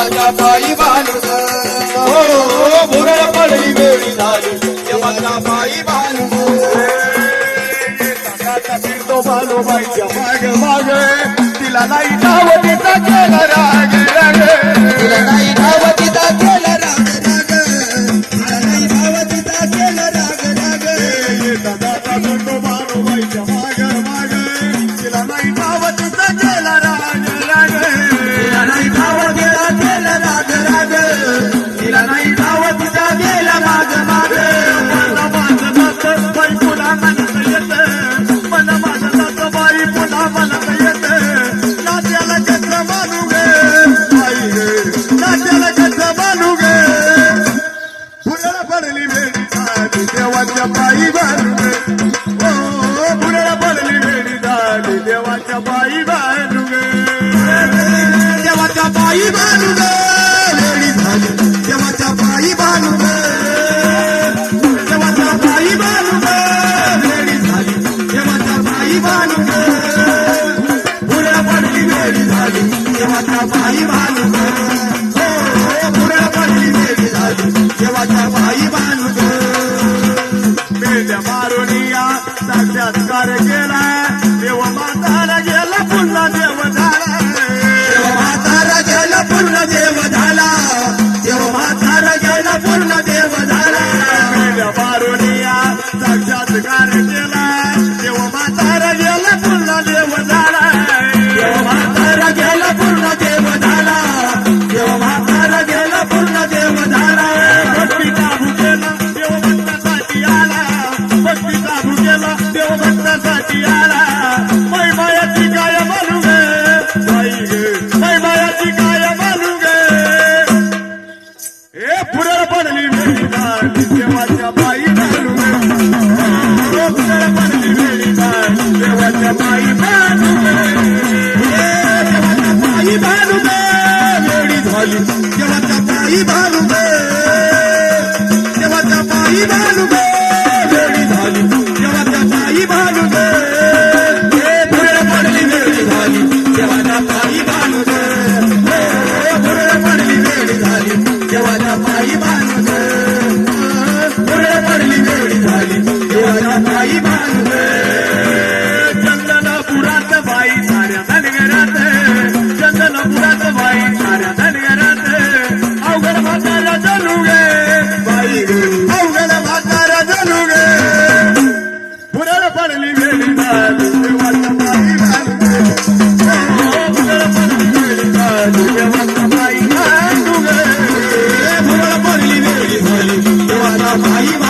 देवाच्या पायी बालू हो, हो, हो भुरळ पडली वेळी झाली. देवाच्या पायी बालू तो बालोबाईच्या माग माग. तिला नाही नाव तिचा केला देवाच्या पायी बांधू गे ओ पडली वेळी झाली देवाच्या पायी बानू देवाच्या पायी बांधू वेळी झाली देवाच्या देवाच्या वेळी झाली देवाच्या पडली वेळी झाली देवाच्या मेल्या मारुनिया साक्षात्कार केला देव माताला देव आला. मै मायाची काय मानू गे मै मायाची काय मानू गे ए पुढे पडली वेळी देवाच्या बाई मानू गे पुढे पडली वेळी देवाच्या बाई मानू गे देवाच्या पायी भानू गे वेळी झाली देवाच्या पायी भानू गे देवाच्या पायी भानू गे बाई साऱ्या धनगरात अवघड म्हातारा जणू गे बाई अवघड म्हातारा जणू गे पुढे पडली वेळी झाली बाई बाई